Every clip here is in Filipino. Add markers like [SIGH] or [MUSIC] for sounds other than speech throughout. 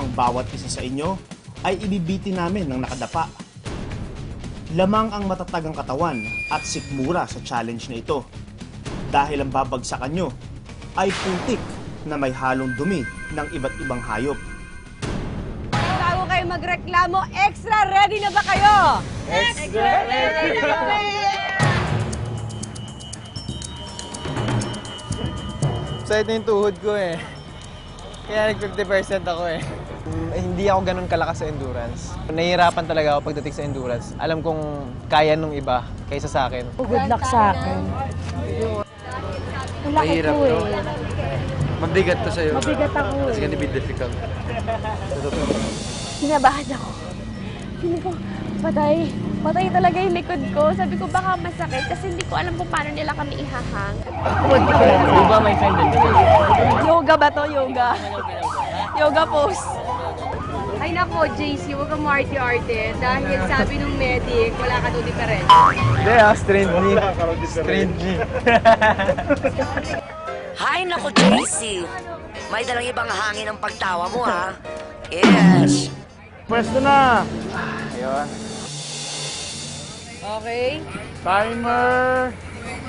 ang bawat isa sa inyo ay ibibiti namin ng nakadapa. Lamang ang matatagang katawan at sikmura sa challenge na ito. Dahil ang babagsakan nyo ay putik na may halong dumi ng iba't ibang hayop. Bago kayo magreklamo, extra ready na ba kayo? Extra ready na kami! Sakit na yung tuhod ko eh. Kaya nag-50% ako eh. Mm, eh, Hindi ako ganun kalakas sa endurance. Nahihirapan talaga ako pagdating sa endurance. Alam kong kaya nung iba kaysa sa akin. Good luck sa akin. Ang laki Mahirap, ko no? eh. Mabigat to sa'yo. Mabigat ako It's eh. gonna be difficult. Kinabahan ako. Hindi ko, patay. Patay talaga yung likod ko. Sabi ko baka masakit kasi hindi ko alam kung paano nila kami ihahang. Di ba may friend din? Yoga ba to? Yoga. Yoga pose. Ay nako, JC, huwag kang marty-arte dahil sabi ng medic, wala ka daw diferensya. Hindi ah, strained knee. Strained knee. Hay nako, JC. May dalang ibang hangin ang pagtawa mo, ha? Yes. Pwesto na! Ayun. Okay. Timer!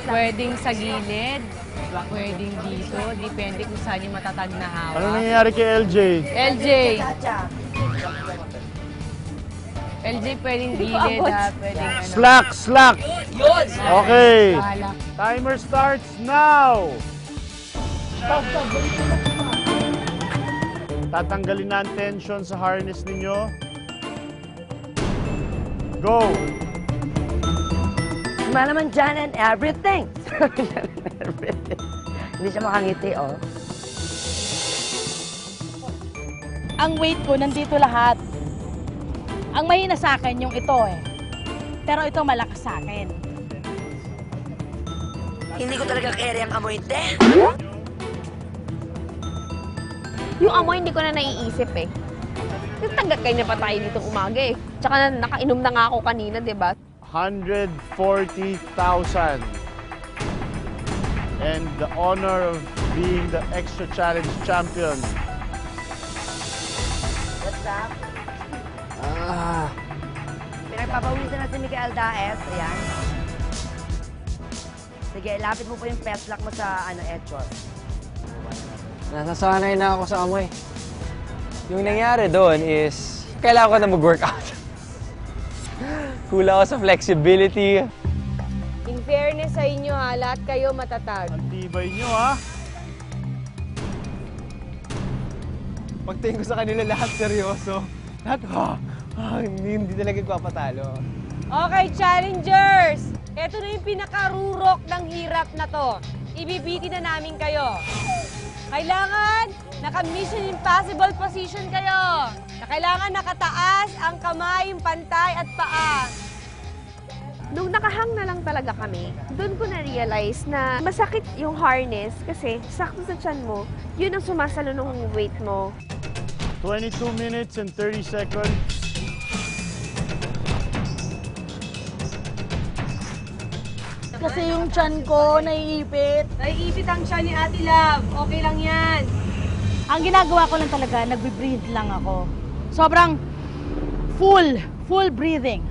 Pwedeng sa gilid, pwedeng dito, depende kung saan yung matatag na hawak. Ano nangyayari kay LJ? LJ! LJ, pwedeng gilid ha, pwedeng ano. Slack! Slack! Okay! Bahala. Timer starts now! Tatanggalin na ang tension sa harness ninyo. Go! Wala naman dyan and everything. [LAUGHS] everything. Hindi siya makangiti, oh. ang weight ko nandito lahat. Ang mahina sa akin yung ito eh. Pero ito malakas sa akin. Hindi ko talaga kaya ang amoy, te. Yung amoy hindi ko na naiisip eh. Nagtanggap kayo na pa tayo dito umaga eh. Tsaka na, nakainom na nga ako kanina, di ba? 140,000. And the honor of being the Extra Challenge champion. What's up? Ah. Pinagpapawisan na si Miguel Daes. Ayan. Sige, lapit mo po yung pet lock mo sa ano, Edgeworth. Nasasanay na ako sa amoy. Yung nangyari doon is, kailangan ko na mag-workout. [LAUGHS] Kulang ako sa flexibility. In fairness sa inyo ha, lahat kayo matatag. Ang tibay nyo, ha? Pagtingin ko sa kanila lahat seryoso. Lahat, ha, ha, hindi, hindi talaga papatalo. Okay, challengers! Ito na yung pinakarurok ng hirap na to. Ibibiti na namin kayo. Kailangan naka-mission impossible position kayo. Na kailangan nakataas ang kamay, pantay at paa. Nung nakahang na lang talaga kami, doon ko na-realize na masakit yung harness kasi sakto sa tiyan mo, yun ang sumasalo ng weight mo. 22 minutes and 30 seconds. Kasi yung chan ko naiipit. Naiipit ang siya ni Ate Love. Okay lang yan. Ang ginagawa ko lang talaga, nagbe-breathe lang ako. Sobrang full, full breathing.